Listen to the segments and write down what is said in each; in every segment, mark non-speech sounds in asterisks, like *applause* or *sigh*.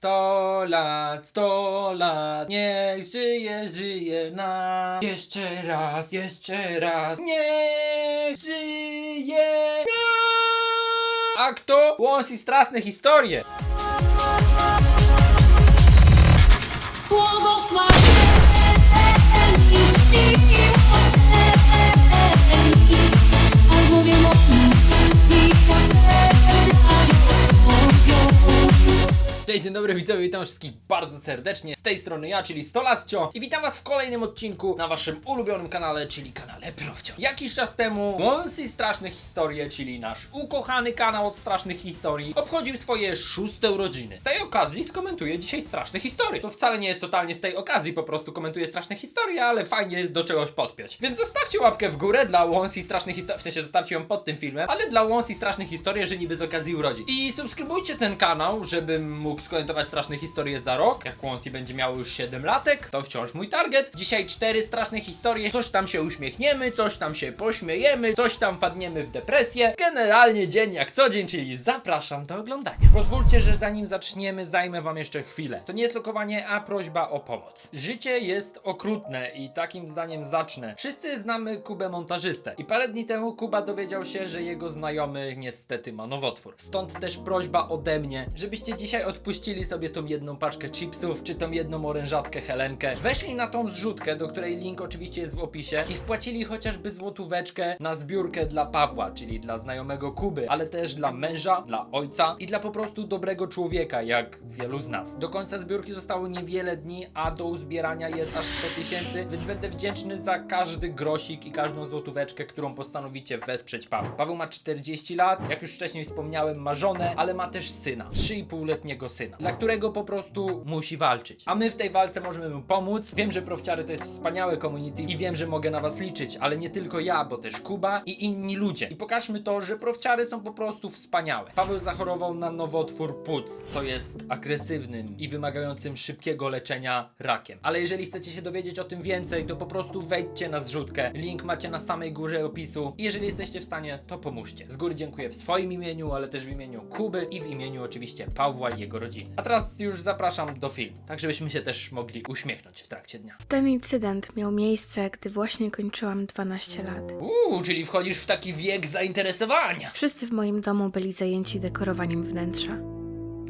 Sto lat, sto lat, niech żyje, żyje nam. Jeszcze raz, jeszcze raz, niech żyje nam. A kto łączy straszne historie? Cześć, dzień dobry widzowie, witam wszystkich bardzo serdecznie. Z tej strony ja, czyli 100 lat Cio i witam was w kolejnym odcinku na waszym ulubionym kanale, czyli kanale Profcio. Jakiś czas temu Łąsy Straszne Historie, czyli nasz ukochany kanał od strasznych historii, obchodził swoje szóste urodziny. Z tej okazji skomentuję dzisiaj straszne historie. To wcale nie jest totalnie z tej okazji, po prostu komentuję straszne historie, ale fajnie jest do czegoś podpiąć. Więc zostawcie łapkę w górę dla Łąsy Strasznych Historii, w sensie zostawcie ją pod tym filmem, ale dla Łąsy Strasznych Historii, że niby z okazji urodzin. I subskrybujcie ten kanał, żebym mógł skomentować straszne historie za rok. Jak Łąsy będzie miało już 7 latek, to wciąż mój target. Dzisiaj cztery straszne historie, coś tam się uśmiechniemy, coś tam się pośmiejemy, coś tam padniemy w depresję. Generalnie dzień jak co dzień, czyli zapraszam do oglądania. Pozwólcie, że zanim zaczniemy, zajmę wam jeszcze chwilę. To nie jest lokowanie, a prośba o pomoc. Życie jest okrutne i takim zdaniem zacznę. Wszyscy znamy Kubę montażystę i parę dni temu Kuba dowiedział się, że jego znajomy niestety ma nowotwór. Stąd też prośba ode mnie, żebyście dzisiaj odpuścili sobie tą jedną paczkę chipsów, czy tą jedną orężatkę Helenkę. Weszli na tą zrzutkę, do której link oczywiście jest w opisie i wpłacili chociażby złotóweczkę na zbiórkę dla Pawła, czyli dla znajomego Kuby, ale też dla męża, dla ojca i dla po prostu dobrego człowieka, jak wielu z nas. Do końca zbiórki zostało niewiele dni, a do uzbierania jest aż 100 tysięcy, więc będę wdzięczny za każdy grosik i każdą złotóweczkę, którą postanowicie wesprzeć Paweł. Paweł ma 40 lat, jak już wcześniej wspomniałem, ma żonę, ale ma też syna, 3,5-letniego syna, dla którego po prostu musi walczyć. A my w tej walce możemy mu pomóc. Wiem, że Profciary to jest wspaniałe community i wiem, że mogę na was liczyć, ale nie tylko ja, bo też Kuba i inni ludzie. I pokażmy to, że Profciary są po prostu wspaniałe. Paweł zachorował na nowotwór płuc, co jest agresywnym i wymagającym szybkiego leczenia rakiem. Ale jeżeli chcecie się dowiedzieć o tym więcej, to po prostu wejdźcie na zrzutkę. Link macie na samej górze opisu. I jeżeli jesteście w stanie, to pomóżcie. Z góry dziękuję w swoim imieniu, ale też w imieniu Kuby i w imieniu oczywiście Pawła i jego rodziny. A teraz już zapraszam do filmu, tak żebyśmy się też mogli uśmiechnąć w trakcie dnia. Ten incydent miał miejsce, gdy właśnie kończyłam 12 lat. Uuu, czyli wchodzisz w taki wiek zainteresowania. Wszyscy w moim domu byli zajęci dekorowaniem wnętrza.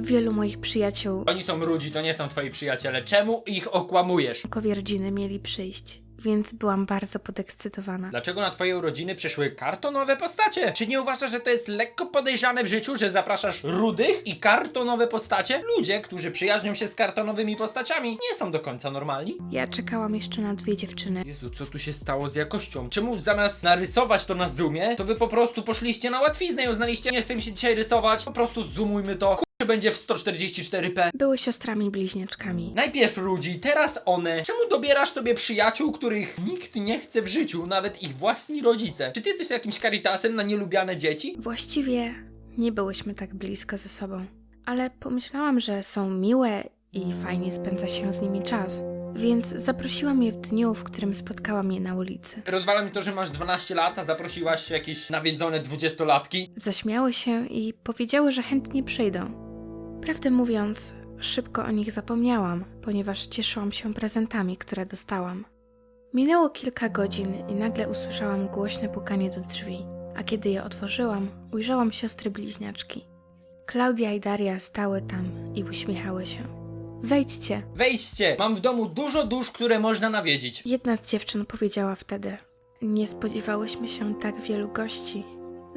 Wielu moich przyjaciół, Oni są rudzi, to nie są twoi przyjaciele. Czemu ich okłamujesz? członkowie rodziny mieli przyjść, więc byłam bardzo podekscytowana. Dlaczego na twoje urodziny przyszły kartonowe postacie? Czy nie uważasz, że to jest lekko podejrzane w życiu, że zapraszasz rudych i kartonowe postacie? Ludzie, którzy przyjaźnią się z kartonowymi postaciami, nie są do końca normalni. Ja czekałam jeszcze na dwie dziewczyny. Jezu, co tu się stało z jakością? Czemu zamiast narysować to na zoomie, to wy po prostu poszliście na łatwiznę i uznaliście, nie chcę mi się dzisiaj rysować, po prostu zoomujmy to. Kurczę, będzie w 144p. Były siostrami bliźniaczkami. Najpierw ludzi, teraz one. Czemu dobierasz sobie przyjaciół, których nikt nie chce w życiu, nawet ich własni rodzice? Czy ty jesteś jakimś karitasem na nielubiane dzieci? Właściwie nie byłyśmy tak blisko ze sobą, ale pomyślałam, że są miłe i fajnie spędza się z nimi czas, więc zaprosiłam je w dniu, w którym spotkałam je na ulicy. Rozwala mi to, że masz 12 lat, a zaprosiłaś jakieś nawiedzone dwudziestolatki. Zaśmiały się i powiedziały, że chętnie przyjdą. Prawdę mówiąc, szybko o nich zapomniałam, ponieważ cieszyłam się prezentami, które dostałam. Minęło kilka godzin i nagle usłyszałam głośne pukanie do drzwi, a kiedy je otworzyłam, ujrzałam siostry bliźniaczki. Klaudia i Daria stały tam i uśmiechały się. Wejdźcie! Wejdźcie! Mam w domu dużo dusz, które można nawiedzić. Jedna z dziewczyn powiedziała wtedy: Nie spodziewałyśmy się tak wielu gości.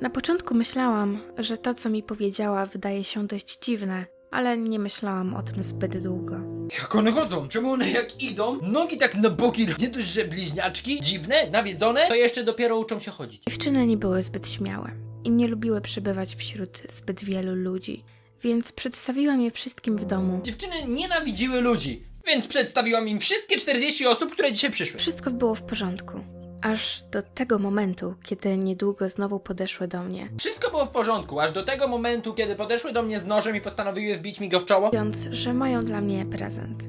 Na początku myślałam, że to, co mi powiedziała, wydaje się dość dziwne, ale nie myślałam o tym zbyt długo. Jak one chodzą? Czemu one jak idą? Nogi tak na boki, nie dość, że bliźniaczki, dziwne, nawiedzone, to jeszcze dopiero uczą się chodzić. Dziewczyny nie były zbyt śmiałe i nie lubiły przebywać wśród zbyt wielu ludzi, więc przedstawiłam je wszystkim w domu. Dziewczyny nienawidziły ludzi, więc przedstawiłam im wszystkie 40 osób, które dzisiaj przyszły. Wszystko było w porządku, aż do tego momentu, kiedy niedługo znowu podeszły do mnie. Wszystko było w porządku, aż do tego momentu, kiedy podeszły do mnie z nożem i postanowiły wbić mi go w czoło. mówiąc, że mają dla mnie prezent.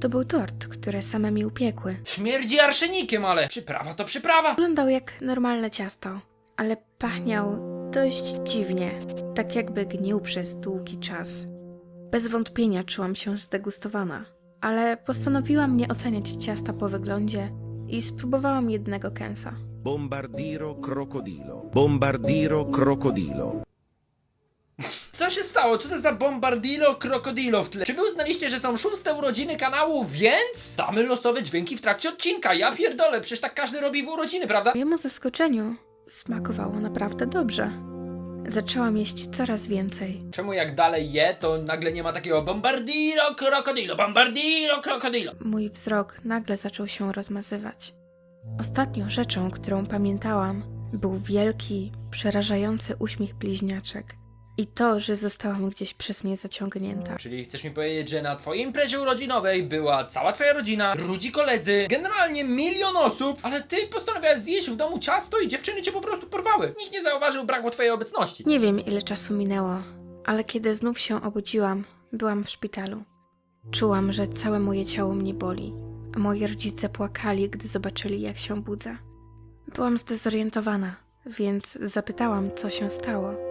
To był tort, który same mi upiekły. Śmierdzi arszenikiem, ale przyprawa to przyprawa. Wyglądał jak normalne ciasto, ale pachniał dość dziwnie, tak jakby gnił przez długi czas. Bez wątpienia czułam się zdegustowana, ale postanowiłam nie oceniać ciasta po wyglądzie i spróbowałam jednego kęsa. Bombardiro crocodilo. Bombardiro crocodilo. Co się stało? Co to za bombardilo krokodilo w tle? Czy wy uznaliście, że są szóste urodziny kanału, więc damy losowe dźwięki w trakcie odcinka? Ja pierdolę, przecież tak każdy robi w urodziny, prawda? Mojemu zaskoczeniu smakowało naprawdę dobrze. Zaczęłam jeść coraz więcej. Czemu jak dalej je, to nagle nie ma takiego bombardilo krokodilo, bombardilo krokodilo? Mój wzrok nagle zaczął się rozmazywać. Ostatnią rzeczą, którą pamiętałam, był wielki, przerażający uśmiech bliźniaczek i to, że zostałam gdzieś przez nie zaciągnięta. Czyli chcesz mi powiedzieć, że na twojej imprezie urodzinowej była cała twoja rodzina, rudzi koledzy, generalnie milion osób, ale ty postanowiłaś zjeść w domu ciasto i dziewczyny cię po prostu porwały. Nikt nie zauważył braku twojej obecności. Nie wiem, ile czasu minęło, ale kiedy znów się obudziłam, byłam w szpitalu. Czułam, że całe moje ciało mnie boli, a moi rodzice płakali, gdy zobaczyli, jak się budzę. Byłam zdezorientowana, więc zapytałam, co się stało.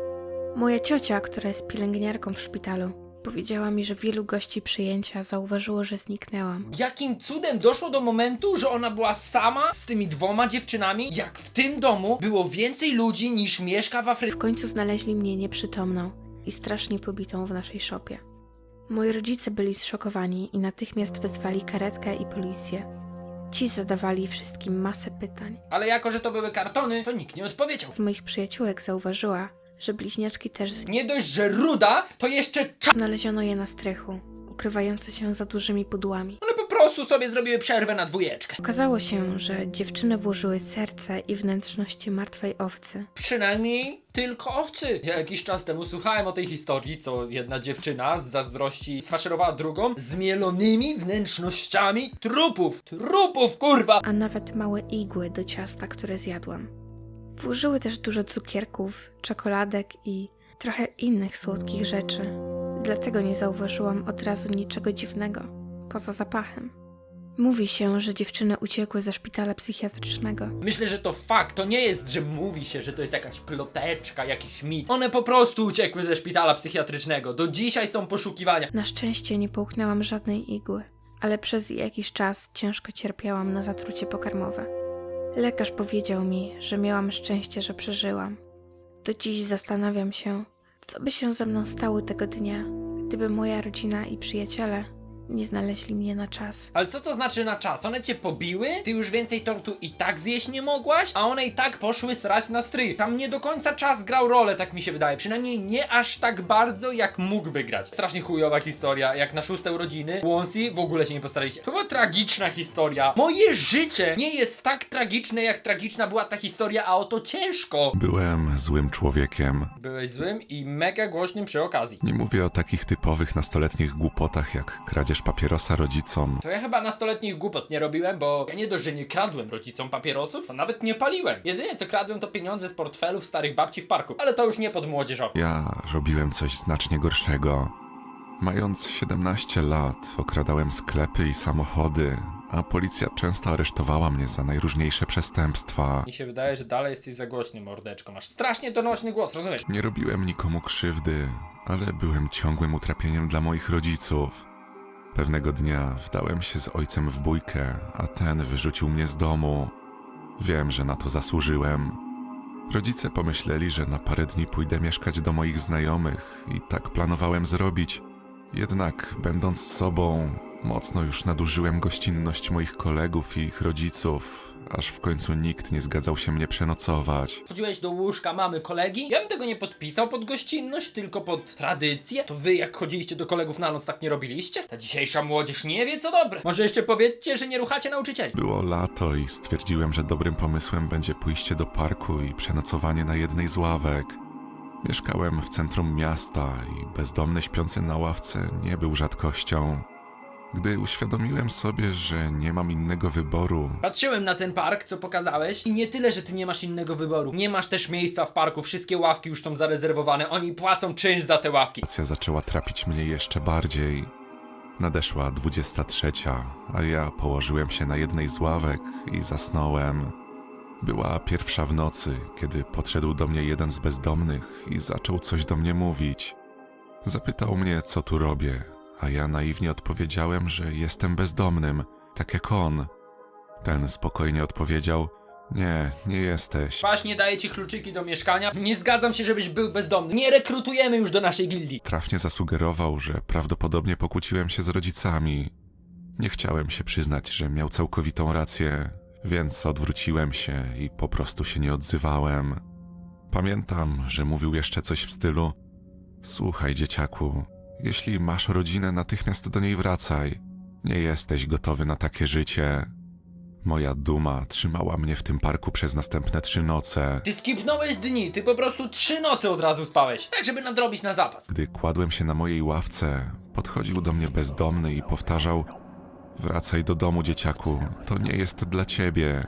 Moja ciocia, która jest pielęgniarką w szpitalu, powiedziała mi, że wielu gości przyjęcia zauważyło, że zniknęłam. Jakim cudem doszło do momentu, że ona była sama z tymi dwoma dziewczynami, jak w tym domu było więcej ludzi niż mieszka w Afryce? W końcu znaleźli mnie nieprzytomną i strasznie pobitą w naszej szopie. Moi rodzice byli zszokowani i natychmiast wezwali karetkę i policję. Ci zadawali wszystkim masę pytań. Ale jako, że to były kartony, to nikt nie odpowiedział. Z moich przyjaciółek zauważyła, że bliźniaczki też zniknęły. Nie dość, że ruda, to jeszcze cza... Znaleziono je na strychu, ukrywające się za dużymi pudłami. One po prostu sobie zrobiły przerwę na dwójeczkę. Okazało się, że dziewczyny włożyły serce i wnętrzności martwej owcy. Przynajmniej tylko owcy. Ja jakiś czas temu słuchałem o tej historii, co jedna dziewczyna z zazdrości sfaszerowała drugą z mielonymi wnętrznościami trupów. Trupów, kurwa! a nawet małe igły do ciasta, które zjadłam. Włożyły też dużo cukierków, czekoladek i trochę innych słodkich rzeczy. Dlatego nie zauważyłam od razu niczego dziwnego, poza zapachem. Mówi się, że dziewczyny uciekły ze szpitala psychiatrycznego. Myślę, że to fakt. To nie jest, że mówi się, że to jest jakaś ploteczka, jakiś mit. One po prostu uciekły ze szpitala psychiatrycznego. Do dzisiaj są poszukiwania. Na szczęście nie połknęłam żadnej igły, ale przez jakiś czas ciężko cierpiałam na zatrucie pokarmowe. Lekarz powiedział mi, że miałam szczęście, że przeżyłam. Do dziś zastanawiam się, co by się ze mną stało tego dnia, gdyby moja rodzina i przyjaciele nie znaleźli mnie na czas. Ale co to znaczy na czas? One cię pobiły? Ty już więcej tortu i tak zjeść nie mogłaś? A one i tak poszły srać na strych. Tam nie do końca czas grał rolę, tak mi się wydaje. Przynajmniej nie aż tak bardzo, jak mógłby grać. Strasznie chujowa historia. Jak na szóste urodziny Łąsi w ogóle się nie postaraliście. To była tragiczna historia. Moje życie nie jest tak tragiczne, jak tragiczna była ta historia, a oto ciężko. Byłem złym człowiekiem. Byłeś złym i mega głośnym przy okazji. Nie mówię o takich typowych nastoletnich głupotach jak kradzież papierosa rodzicom. To ja chyba nastoletnich głupot nie robiłem, bo ja nie dość, że nie kradłem rodzicom papierosów, a nawet nie paliłem. Jedynie co kradłem to pieniądze z portfelów starych babci w parku, ale to już nie pod młodzieżową. Ja robiłem coś znacznie gorszego. Mając 17 lat, okradałem sklepy i samochody, a policja często aresztowała mnie za najróżniejsze przestępstwa. Mi się wydaje, że dalej jesteś za głośny, mordeczko. Masz strasznie donośny głos, rozumiesz? Nie robiłem nikomu krzywdy, ale byłem ciągłym utrapieniem dla moich rodziców. Pewnego dnia wdałem się z ojcem w bójkę, a ten wyrzucił mnie z domu. Wiem, że na to zasłużyłem. Rodzice pomyśleli, że na parę dni pójdę mieszkać do moich znajomych i tak planowałem zrobić. Jednak, będąc sobą, mocno już nadużyłem gościnność moich kolegów i ich rodziców, aż w końcu nikt nie zgadzał się mnie przenocować. Chodziłeś do łóżka mamy kolegi? Ja bym tego nie podpisał pod gościnność, tylko pod tradycję. To wy jak chodziliście do kolegów na noc, tak nie robiliście? Ta dzisiejsza młodzież nie wie co dobre. Może jeszcze powiedzcie, że nie ruchacie nauczycieli. Było lato i stwierdziłem, że dobrym pomysłem będzie pójście do parku i przenocowanie na jednej z ławek. Mieszkałem w centrum miasta i bezdomny śpiący na ławce nie był rzadkością. Gdy uświadomiłem sobie, że nie mam innego wyboru, Patrzyłem na ten park, co pokazałeś i nie tyle, że ty nie masz innego wyboru. Nie masz też miejsca w parku, wszystkie ławki już są zarezerwowane, oni płacą czynsz za te ławki. sytuacja zaczęła trapić mnie jeszcze bardziej. Nadeszła 23, a ja położyłem się na jednej z ławek i zasnąłem. Była pierwsza w nocy, kiedy podszedł do mnie jeden z bezdomnych i zaczął coś do mnie mówić. Zapytał mnie, co tu robię, a ja naiwnie odpowiedziałem, że jestem bezdomnym, tak jak on. Ten spokojnie odpowiedział: Nie, nie jesteś. Właśnie daję ci kluczyki do mieszkania. Nie zgadzam się, żebyś był bezdomny. Nie rekrutujemy już do naszej gildii. Trafnie zasugerował, że prawdopodobnie pokłóciłem się z rodzicami. Nie chciałem się przyznać, że miał całkowitą rację, więc odwróciłem się i po prostu się nie odzywałem. Pamiętam, że mówił jeszcze coś w stylu: Słuchaj, dzieciaku, jeśli masz rodzinę, natychmiast do niej wracaj. Nie jesteś gotowy na takie życie. Moja duma trzymała mnie w tym parku przez następne trzy noce. Ty skipnąłeś dni, ty po prostu trzy noce od razu spałeś. Tak, żeby nadrobić na zapas. Gdy kładłem się na mojej ławce, podchodził do mnie bezdomny i powtarzał: Wracaj do domu, dzieciaku, to nie jest dla ciebie.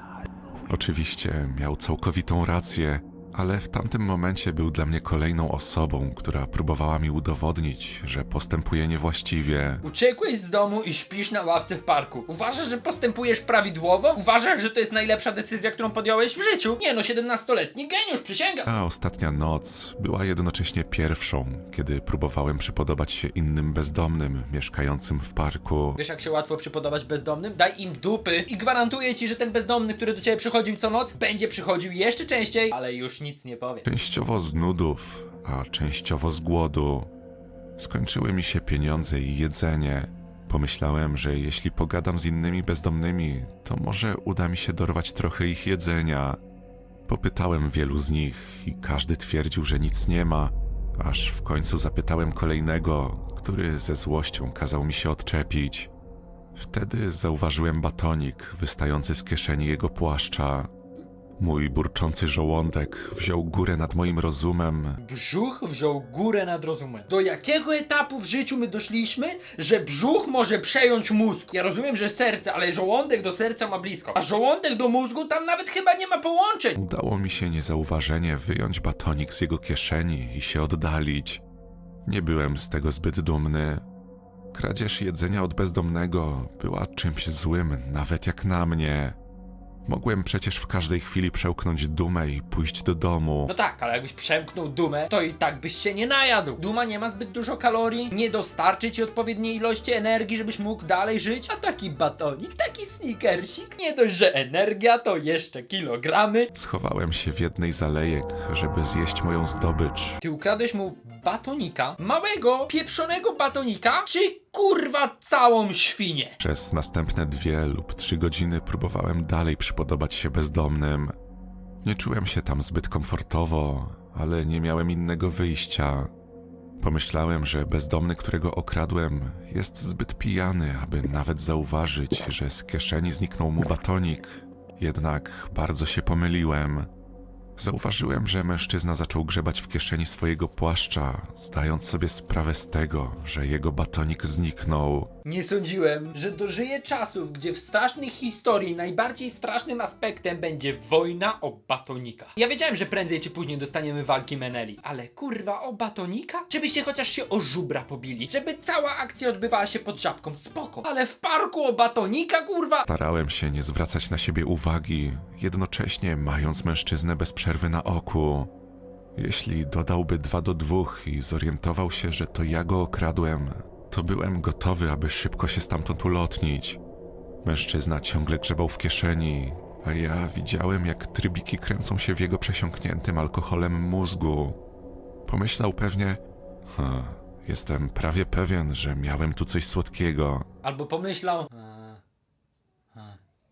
Oczywiście miał całkowitą rację, ale w tamtym momencie był dla mnie kolejną osobą, która próbowała mi udowodnić, że postępuje niewłaściwie. Uciekłeś z domu i śpisz na ławce w parku. Uważasz, że postępujesz prawidłowo? Uważasz, że to jest najlepsza decyzja, którą podjąłeś w życiu? Nie no, 17-letni geniusz, przysięgam. A ostatnia noc była jednocześnie pierwszą, kiedy próbowałem przypodobać się innym bezdomnym mieszkającym w parku. Wiesz jak się łatwo przypodobać bezdomnym? Daj im dupy i gwarantuję ci, że ten bezdomny, który do ciebie przychodził co noc, będzie przychodził jeszcze częściej, ale już nic nie powie. Częściowo z nudów, a częściowo z głodu. Skończyły mi się pieniądze i jedzenie. Pomyślałem, że jeśli pogadam z innymi bezdomnymi, to może uda mi się dorwać trochę ich jedzenia. Popytałem wielu z nich i każdy twierdził, że nic nie ma, aż w końcu zapytałem kolejnego, który ze złością kazał mi się odczepić. Wtedy zauważyłem batonik wystający z kieszeni jego płaszcza. Mój burczący żołądek wziął górę nad moim rozumem Brzuch wziął górę nad rozumem. Do jakiego etapu w życiu my doszliśmy, że brzuch może przejąć mózg? Ja rozumiem, że serce, ale żołądek do serca ma blisko. A żołądek do mózgu tam nawet chyba nie ma połączeń. Udało mi się niezauważenie wyjąć batonik z jego kieszeni i się oddalić. Nie byłem z tego zbyt dumny. Kradzież jedzenia od bezdomnego była czymś złym, nawet jak na mnie. Mogłem przecież w każdej chwili przełknąć dumę i pójść do domu. No tak, ale jakbyś przemknął dumę, to i tak byś się nie najadł. Duma nie ma zbyt dużo kalorii, nie dostarczy ci odpowiedniej ilości energii, żebyś mógł dalej żyć, a taki batonik, taki sneakersik, nie dość, że energia, to jeszcze kilogramy. Schowałem się w jednej z alejek, żeby zjeść moją zdobycz. Ty ukradłeś mu batonika, małego, pieprzonego batonika, czy kurwa całą świnię? Przez następne dwie lub trzy godziny próbowałem dalej przypodobać się bezdomnym. Nie czułem się tam zbyt komfortowo, ale nie miałem innego wyjścia. Pomyślałem, że bezdomny, którego okradłem, jest zbyt pijany, aby nawet zauważyć, że z kieszeni zniknął mu batonik. Jednak bardzo się pomyliłem. Zauważyłem, że mężczyzna zaczął grzebać w kieszeni swojego płaszcza, zdając sobie sprawę z tego, że jego batonik zniknął. Nie sądziłem, że dożyję czasów, gdzie w strasznej historii najbardziej strasznym aspektem będzie wojna o batonika. Ja wiedziałem, że prędzej czy później dostaniemy walki Meneli, ale kurwa o batonika? Żebyście chociaż się o żubra pobili, żeby cała akcja odbywała się pod żabką, spoko. Ale w parku o batonika, kurwa? Starałem się nie zwracać na siebie uwagi, jednocześnie mając mężczyznę bez przerwy na oku. Jeśli dodałby dwa do dwóch i zorientował się, że to ja go okradłem, to byłem gotowy, aby szybko się stamtąd ulotnić. Mężczyzna ciągle grzebał w kieszeni, a ja widziałem, jak trybiki kręcą się w jego przesiąkniętym alkoholem mózgu. Pomyślał pewnie, ha, jestem prawie pewien, że miałem tu coś słodkiego. Albo pomyślał...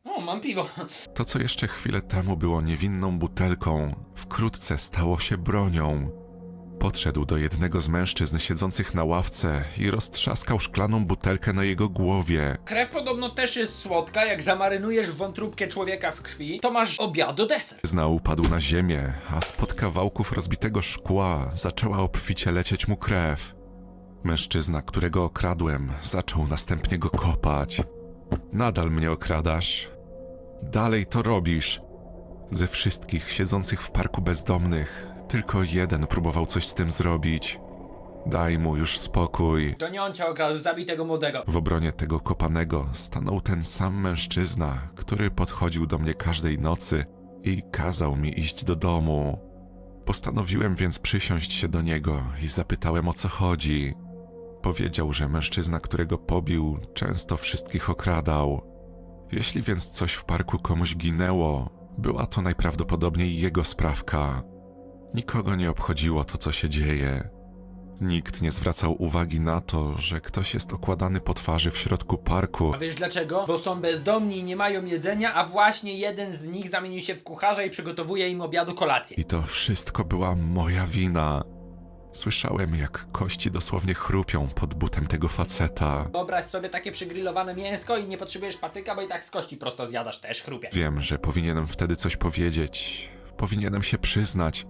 "A, a. O, mam piwo. To, co jeszcze chwilę temu było niewinną butelką, wkrótce stało się bronią. Podszedł do jednego z mężczyzn siedzących na ławce i roztrzaskał szklaną butelkę na jego głowie. Krew podobno też jest słodka, jak zamarynujesz wątróbkę człowieka w krwi, to masz obiad do deser. Zna upadł na ziemię, a spod kawałków rozbitego szkła zaczęła obficie lecieć mu krew. Mężczyzna, którego okradłem, zaczął następnie go kopać. Nadal mnie okradasz. Dalej to robisz. Ze wszystkich siedzących w parku bezdomnych, tylko jeden próbował coś z tym zrobić. Daj mu już spokój. To nie on cię okradł, zabij tego młodego. W obronie tego kopanego stanął ten sam mężczyzna, który podchodził do mnie każdej nocy i kazał mi iść do domu. Postanowiłem więc przysiąść się do niego i zapytałem o co chodzi. Powiedział, że mężczyzna, którego pobił, często wszystkich okradał. Jeśli więc coś w parku komuś ginęło, była to najprawdopodobniej jego sprawka. Nikogo nie obchodziło to, co się dzieje. Nikt nie zwracał uwagi na to, że ktoś jest okładany po twarzy w środku parku. A wiesz dlaczego? Bo są bezdomni i nie mają jedzenia, a właśnie jeden z nich zamienił się w kucharza i przygotowuje im obiadu kolację. I to wszystko była moja wina. Słyszałem, jak kości dosłownie chrupią pod butem tego faceta. Wyobraź sobie takie przygrillowane mięsko i nie potrzebujesz patyka, bo i tak z kości prosto zjadasz, też chrupie. Wiem, że powinienem wtedy coś powiedzieć, powinienem się przyznać,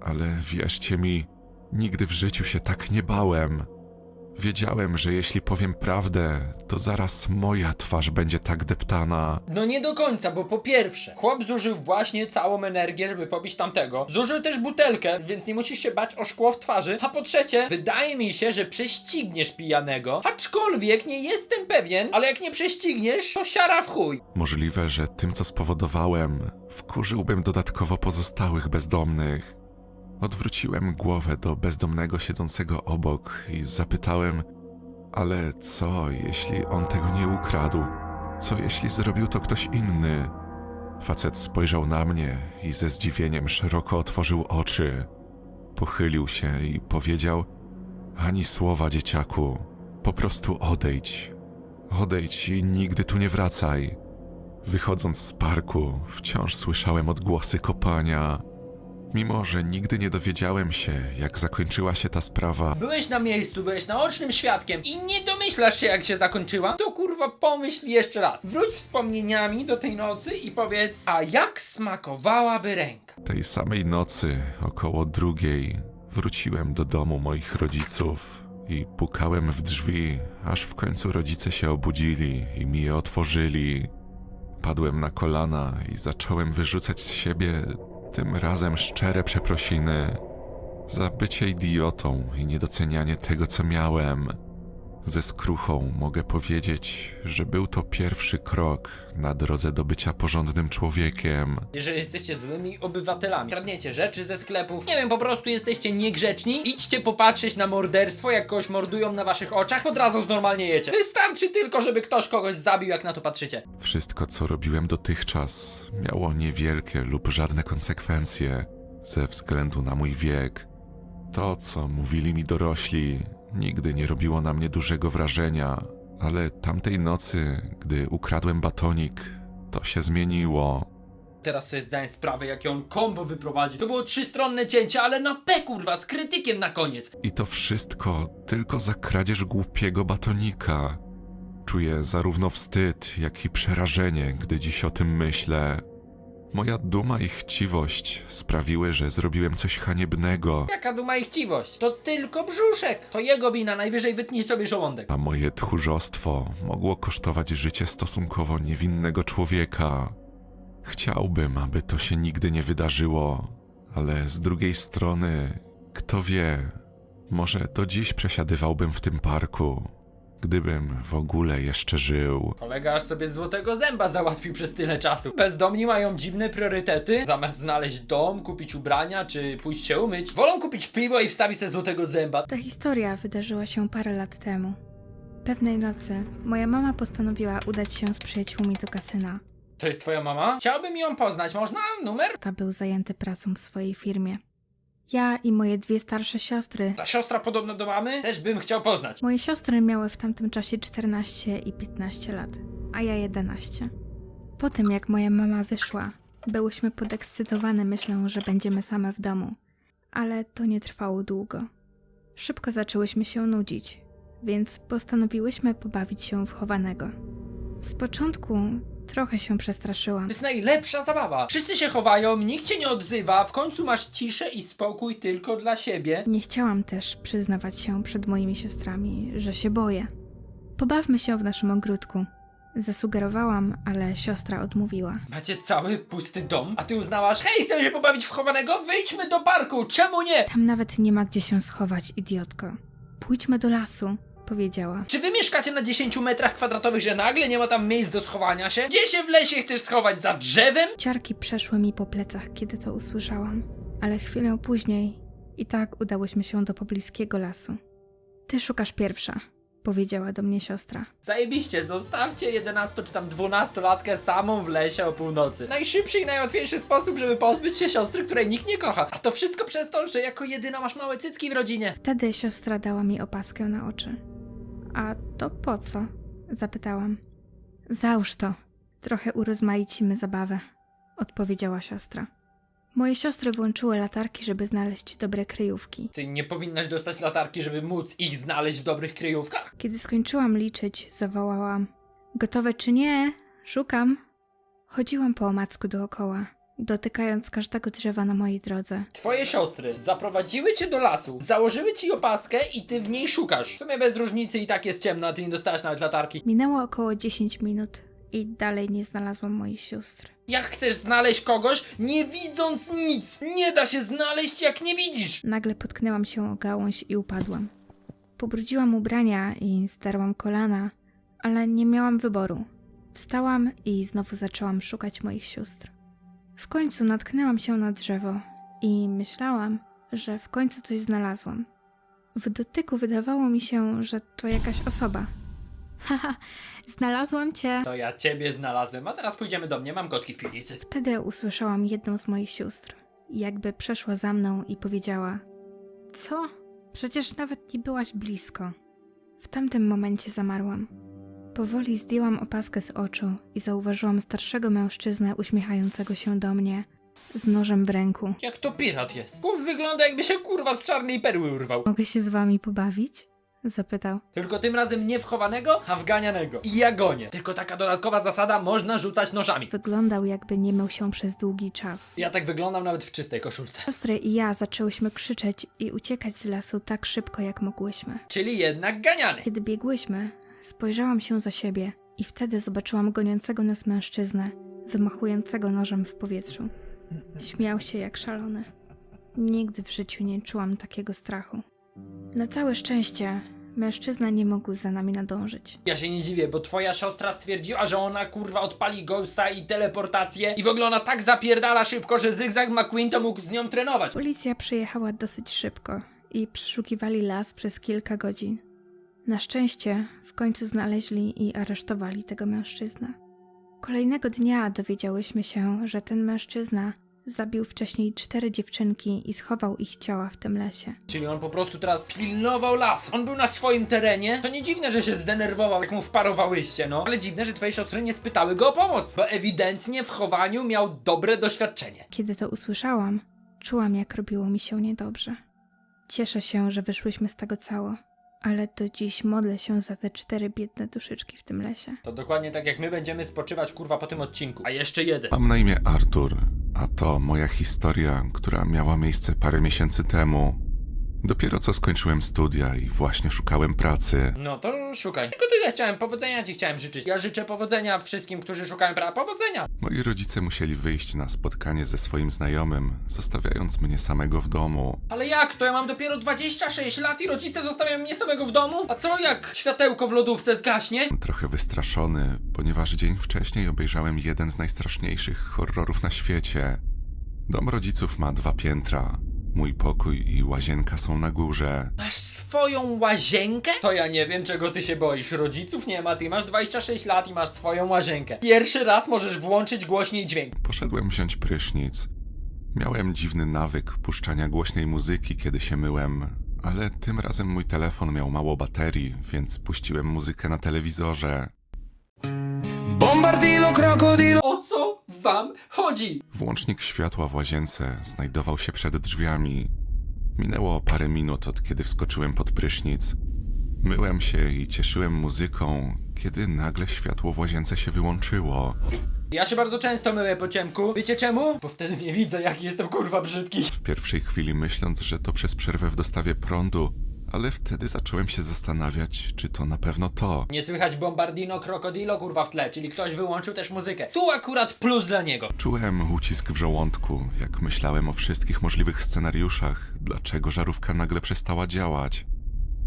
ale wierzcie mi, nigdy w życiu się tak nie bałem. Wiedziałem, że jeśli powiem prawdę, to zaraz moja twarz będzie tak deptana. No nie do końca, bo po pierwsze, chłop zużył właśnie całą energię, żeby pobić tamtego. Zużył też butelkę, więc nie musisz się bać o szkło w twarzy. A po trzecie, wydaje mi się, że prześcigniesz pijanego. Aczkolwiek nie jestem pewien, ale jak nie prześcigniesz, to siara w chuj. Możliwe, że tym, co spowodowałem, wkurzyłbym dodatkowo pozostałych bezdomnych. Odwróciłem głowę do bezdomnego siedzącego obok i zapytałem: Ale co, jeśli on tego nie ukradł? Co, jeśli zrobił to ktoś inny? Facet spojrzał na mnie i ze zdziwieniem szeroko otworzył oczy. Pochylił się i powiedział: Ani słowa, dzieciaku, po prostu odejdź. Odejdź i nigdy tu nie wracaj. Wychodząc z parku, wciąż słyszałem odgłosy kopania. Mimo, że nigdy nie dowiedziałem się, jak zakończyła się ta sprawa, Byłeś na miejscu, byłeś naocznym świadkiem i nie domyślasz się jak się zakończyła, to kurwa pomyśl jeszcze raz. Wróć wspomnieniami do tej nocy i powiedz, a jak smakowałaby ręka? tej samej nocy, około drugiej, wróciłem do domu moich rodziców i pukałem w drzwi, aż w końcu rodzice się obudzili i mi je otworzyli. Padłem na kolana i zacząłem wyrzucać z siebie tym razem szczere przeprosiny za bycie idiotą i niedocenianie tego, co miałem. Ze skruchą mogę powiedzieć, że był to pierwszy krok na drodze do bycia porządnym człowiekiem. Jeżeli jesteście złymi obywatelami, kradniecie rzeczy ze sklepów, nie wiem, po prostu jesteście niegrzeczni, idźcie popatrzeć na morderstwo, jak kogoś mordują na waszych oczach, od razu znormalniejecie. Wystarczy tylko, żeby ktoś kogoś zabił, jak na to patrzycie. Wszystko, co robiłem dotychczas, miało niewielkie lub żadne konsekwencje ze względu na mój wiek. To, co mówili mi dorośli, nigdy nie robiło na mnie dużego wrażenia, ale tamtej nocy, gdy ukradłem batonik, to się zmieniło. Teraz sobie zdałem sprawę, jakie on kombo wyprowadzi. To było trzystronne cięcie, ale na P kurwa, z krytykiem na koniec. I to wszystko tylko za kradzież głupiego batonika. Czuję zarówno wstyd, jak i przerażenie, gdy dziś o tym myślę. Moja duma i chciwość sprawiły, że zrobiłem coś haniebnego, Jaka duma i chciwość? To tylko brzuszek. To jego wina, najwyżej wytnij sobie żołądek. a moje tchórzostwo mogło kosztować życie stosunkowo niewinnego człowieka. Chciałbym, aby to się nigdy nie wydarzyło, ale z drugiej strony, kto wie, może do dziś przesiadywałbym w tym parku, gdybym w ogóle jeszcze żył. Kolega aż sobie złotego zęba załatwił przez tyle czasu. Bezdomni mają dziwne priorytety. Zamiast znaleźć dom, kupić ubrania czy pójść się umyć, wolą kupić piwo i wstawić sobie złotego zęba. Ta historia wydarzyła się parę lat temu. Pewnej nocy moja mama postanowiła udać się z przyjaciółmi do kasyna. To jest twoja mama? Chciałbym ją poznać, można? Numer? Ta był zajęty pracą w swojej firmie. Ja i moje dwie starsze siostry. Ta siostra podobna do mamy? Też bym chciał poznać. Moje siostry miały w tamtym czasie 14 i 15 lat, a ja 11. Po tym jak moja mama wyszła, byłyśmy podekscytowane myślą, że będziemy same w domu. Ale to nie trwało długo. Szybko zaczęłyśmy się nudzić, więc postanowiłyśmy pobawić się w chowanego. Z początku trochę się przestraszyłam. To jest najlepsza zabawa. Wszyscy się chowają, nikt cię nie odzywa, w końcu masz ciszę i spokój tylko dla siebie. Nie chciałam też przyznawać się przed moimi siostrami, że się boję. Pobawmy się w naszym ogródku. Zasugerowałam, ale siostra odmówiła. Macie cały pusty dom, a ty uznałaś, hej, chcemy się pobawić w chowanego? Wyjdźmy do parku, czemu nie? Tam nawet nie ma gdzie się schować, idiotko. Pójdźmy do lasu, powiedziała. Czy wy mieszkacie na 10 metrach kwadratowych, że nagle nie ma tam miejsc do schowania się? Gdzie się w lesie chcesz schować? Za drzewem? Ciarki przeszły mi po plecach, kiedy to usłyszałam. ale chwilę później i tak udałyśmy się do pobliskiego lasu. Ty szukasz pierwsza, powiedziała do mnie siostra. Zajebiście, zostawcie 11 czy tam 12 latkę samą w lesie o północy. Najszybszy i najłatwiejszy sposób, żeby pozbyć się siostry, której nikt nie kocha. A to wszystko przez to, że jako jedyna masz małe cycki w rodzinie. Wtedy siostra dała mi opaskę na oczy. A to po co? zapytałam. Załóż to. Trochę urozmaicimy zabawę, odpowiedziała siostra. Moje siostry włączyły latarki, żeby znaleźć dobre kryjówki. Ty nie powinnaś dostać latarki, żeby móc ich znaleźć w dobrych kryjówkach? Kiedy skończyłam liczyć, zawołałam: Gotowe czy nie? Szukam. Chodziłam po omacku dookoła, dotykając każdego drzewa na mojej drodze. Twoje siostry zaprowadziły cię do lasu, założyły ci opaskę i ty w niej szukasz. W sumie bez różnicy i tak jest ciemno, a ty nie dostałaś nawet latarki. Minęło około 10 minut i dalej nie znalazłam moich sióstr. Jak chcesz znaleźć kogoś, nie widząc nic? Nie da się znaleźć, jak nie widzisz! Nagle potknęłam się o gałąź i upadłam. Pobrudziłam ubrania i zdarłam kolana, ale nie miałam wyboru. Wstałam i znowu zaczęłam szukać moich sióstr. W końcu natknęłam się na drzewo i myślałam, że w końcu coś znalazłam. W dotyku wydawało mi się, że to jakaś osoba. *laughs* Haha, znalazłam cię! To ja ciebie znalazłem, a teraz pójdziemy do mnie, mam kotki w piwnicy. Wtedy usłyszałam jedną z moich sióstr. Jakby przeszła za mną i powiedziała: Co? Przecież nawet nie byłaś blisko. W tamtym momencie zamarłam. Powoli zdjęłam opaskę z oczu i zauważyłam starszego mężczyznę uśmiechającego się do mnie z nożem w ręku. Jak to pirat jest? Chłop wygląda jakby się kurwa z czarnej perły urwał. Mogę się z wami pobawić? Zapytał. Tylko tym razem nie wchowanego, a wganianego. I ja gonię. Tylko taka dodatkowa zasada, można rzucać nożami. Wyglądał, jakby nie mył się przez długi czas. Ja tak wyglądam nawet w czystej koszulce. Siostry i ja zaczęłyśmy krzyczeć i uciekać z lasu tak szybko, jak mogłyśmy. Czyli jednak ganiany. Kiedy biegłyśmy, spojrzałam się za siebie i wtedy zobaczyłam goniącego nas mężczyznę, wymachującego nożem w powietrzu. Śmiał się jak szalony. Nigdy w życiu nie czułam takiego strachu. Na całe szczęście, mężczyzna nie mógł za nami nadążyć. Ja się nie dziwię, bo twoja siostra stwierdziła, że ona kurwa odpali ghosta i teleportację i w ogóle ona tak zapierdala szybko, że Zygzak McQueen to mógł z nią trenować. Policja przyjechała dosyć szybko i przeszukiwali las przez kilka godzin. Na szczęście w końcu znaleźli i aresztowali tego mężczyznę. Kolejnego dnia dowiedziałyśmy się, że ten mężczyzna zabił wcześniej cztery dziewczynki i schował ich ciała w tym lesie. Czyli on po prostu teraz pilnował las. On był na swoim terenie. To nie dziwne, że się zdenerwował, jak mu wparowałyście, no. Ale dziwne, że twoje siostry nie spytały go o pomoc, bo ewidentnie w chowaniu miał dobre doświadczenie. Kiedy to usłyszałam, czułam, jak robiło mi się niedobrze. Cieszę się, że wyszłyśmy z tego cało, ale do dziś modlę się za te cztery biedne duszyczki w tym lesie. To dokładnie tak jak my będziemy spoczywać kurwa po tym odcinku. A jeszcze jeden. Mam na imię Artur, a to moja historia, która miała miejsce parę miesięcy temu. Dopiero co skończyłem studia i właśnie szukałem pracy. No to szukaj. Tylko tyle chciałem, powodzenia ci chciałem życzyć. Ja życzę powodzenia wszystkim, którzy szukają prawa. Powodzenia! Moi rodzice musieli wyjść na spotkanie ze swoim znajomym, zostawiając mnie samego w domu. Ale jak to? Ja mam dopiero 26 lat i rodzice zostawiają mnie samego w domu? A co jak światełko w lodówce zgaśnie? Trochę wystraszony, ponieważ dzień wcześniej obejrzałem jeden z najstraszniejszych horrorów na świecie. Dom rodziców ma dwa piętra. Mój pokój i łazienka są na górze. Masz swoją łazienkę? To ja nie wiem, czego ty się boisz. Rodziców nie ma, ty masz 26 lat i masz swoją łazienkę. Pierwszy raz możesz włączyć głośniej dźwięk. Poszedłem wziąć prysznic. Miałem dziwny nawyk puszczania głośnej muzyki, kiedy się myłem, ale tym razem mój telefon miał mało baterii, więc puściłem muzykę na telewizorze. Bombardino, krokodilo O co wam chodzi? Włącznik światła w łazience znajdował się przed drzwiami. Minęło parę minut od kiedy wskoczyłem pod prysznic. Myłem się i cieszyłem muzyką, kiedy nagle światło w łazience się wyłączyło. Ja się bardzo często myję po ciemku. Wiecie czemu? Bo wtedy nie widzę, jaki jestem kurwa brzydki. W pierwszej chwili myśląc, że to przez przerwę w dostawie prądu, ale wtedy zacząłem się zastanawiać, czy to na pewno to. Nie słychać bombardino krokodilo kurwa w tle, czyli ktoś wyłączył też muzykę. Tu akurat plus dla niego. Czułem ucisk w żołądku, jak myślałem o wszystkich możliwych scenariuszach, dlaczego żarówka nagle przestała działać.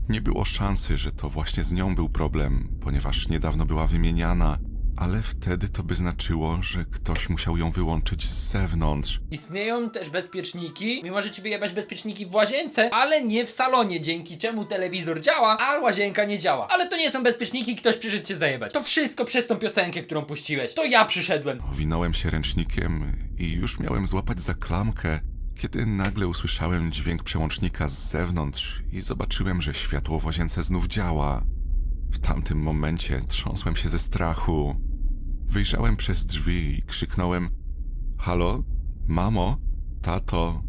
Nie było szansy, że to właśnie z nią był problem, ponieważ niedawno była wymieniana, ale wtedy to by znaczyło, że ktoś musiał ją wyłączyć z zewnątrz. Istnieją też bezpieczniki. Mi możecie wyjebać bezpieczniki w łazience, ale nie w salonie, dzięki czemu telewizor działa, a łazienka nie działa. Ale to nie są bezpieczniki, ktoś przyszedł cię zajebać. To wszystko przez tą piosenkę, którą puściłeś. To ja przyszedłem. Owinąłem się ręcznikiem i już miałem złapać za klamkę, kiedy nagle usłyszałem dźwięk przełącznika z zewnątrz i zobaczyłem, że światło w łazience znów działa. W tamtym momencie trząsłem się ze strachu. Wyjrzałem przez drzwi i krzyknąłem: Halo? Mamo? Tato?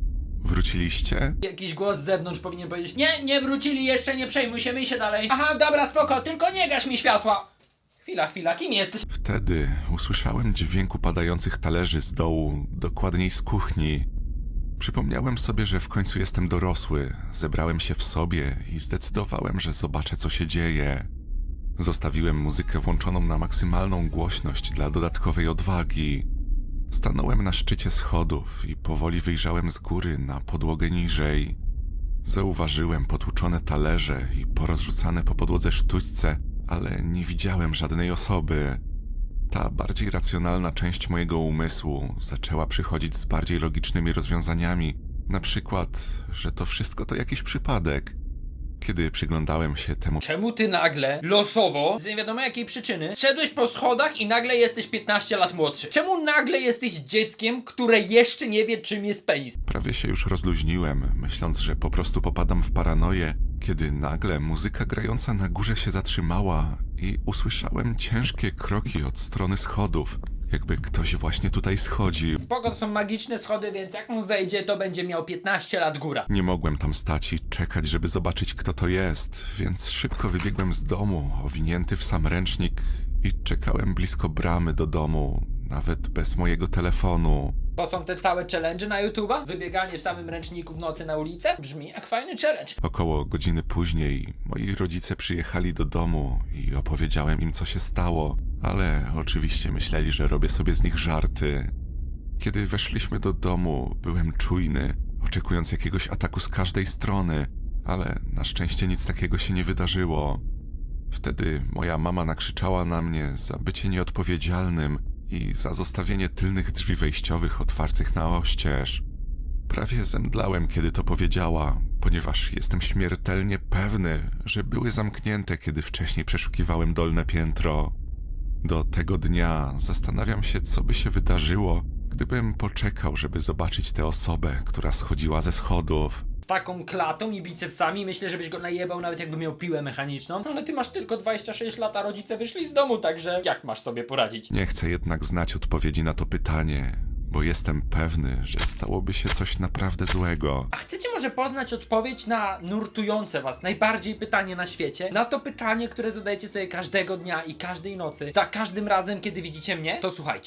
Wróciliście? Jakiś głos z zewnątrz powinien powiedzieć Nie, nie wrócili jeszcze, nie przejmuj się, myj się dalej. Aha, dobra, spoko, tylko nie gaś mi światła. Chwila, chwila, kim jesteś? Wtedy usłyszałem dźwięk upadających talerzy z dołu, dokładniej z kuchni. Przypomniałem sobie, że w końcu jestem dorosły, zebrałem się w sobie i zdecydowałem, że zobaczę, co się dzieje. Zostawiłem muzykę włączoną na maksymalną głośność dla dodatkowej odwagi. Stanąłem na szczycie schodów i powoli wyjrzałem z góry na podłogę niżej. Zauważyłem potłuczone talerze i porozrzucane po podłodze sztućce, ale nie widziałem żadnej osoby. Ta bardziej racjonalna część mojego umysłu zaczęła przychodzić z bardziej logicznymi rozwiązaniami, na przykład, że to wszystko to jakiś przypadek. Kiedy przyglądałem się temu Czemu ty nagle, losowo, z nie wiadomo jakiej przyczyny, szedłeś po schodach i nagle jesteś 15 lat młodszy? Czemu nagle jesteś dzieckiem, które jeszcze nie wie czym jest penis? Prawie się już rozluźniłem, myśląc, że po prostu popadam w paranoję, kiedy nagle muzyka grająca na górze się zatrzymała i usłyszałem ciężkie kroki od strony schodów, jakby ktoś właśnie tutaj schodził. Spoko, to są magiczne schody, więc jak mu zejdzie, to będzie miał 15 lat góra. Nie mogłem tam stać i czekać, żeby zobaczyć, kto to jest, więc szybko wybiegłem z domu, owinięty w sam ręcznik i czekałem blisko bramy do domu, nawet bez mojego telefonu. To są te całe challenge na YouTube'a? Wybieganie w samym ręczniku w nocy na ulicę? Brzmi jak fajny challenge. Około godziny później moi rodzice przyjechali do domu i opowiedziałem im, co się stało, ale oczywiście myśleli, że robię sobie z nich żarty. Kiedy weszliśmy do domu, byłem czujny, oczekując jakiegoś ataku z każdej strony, ale na szczęście nic takiego się nie wydarzyło. Wtedy moja mama nakrzyczała na mnie za bycie nieodpowiedzialnym i za zostawienie tylnych drzwi wejściowych otwartych na oścież. Prawie zemdlałem, kiedy to powiedziała, ponieważ jestem śmiertelnie pewny, że były zamknięte, kiedy wcześniej przeszukiwałem dolne piętro. Do tego dnia zastanawiam się, co by się wydarzyło, gdybym poczekał, żeby zobaczyć tę osobę, która schodziła ze schodów. Z taką klatą i bicepsami myślę, żebyś go najebał nawet jakby miał piłę mechaniczną. No ale ty masz tylko 26 lat, a rodzice wyszli z domu, także jak masz sobie poradzić? Nie chcę jednak znać odpowiedzi na to pytanie, bo jestem pewny, że stałoby się coś naprawdę złego. A chcecie może poznać odpowiedź na nurtujące was najbardziej pytanie na świecie? Na to pytanie, które zadajecie sobie każdego dnia i każdej nocy, za każdym razem, kiedy widzicie mnie? To słuchajcie.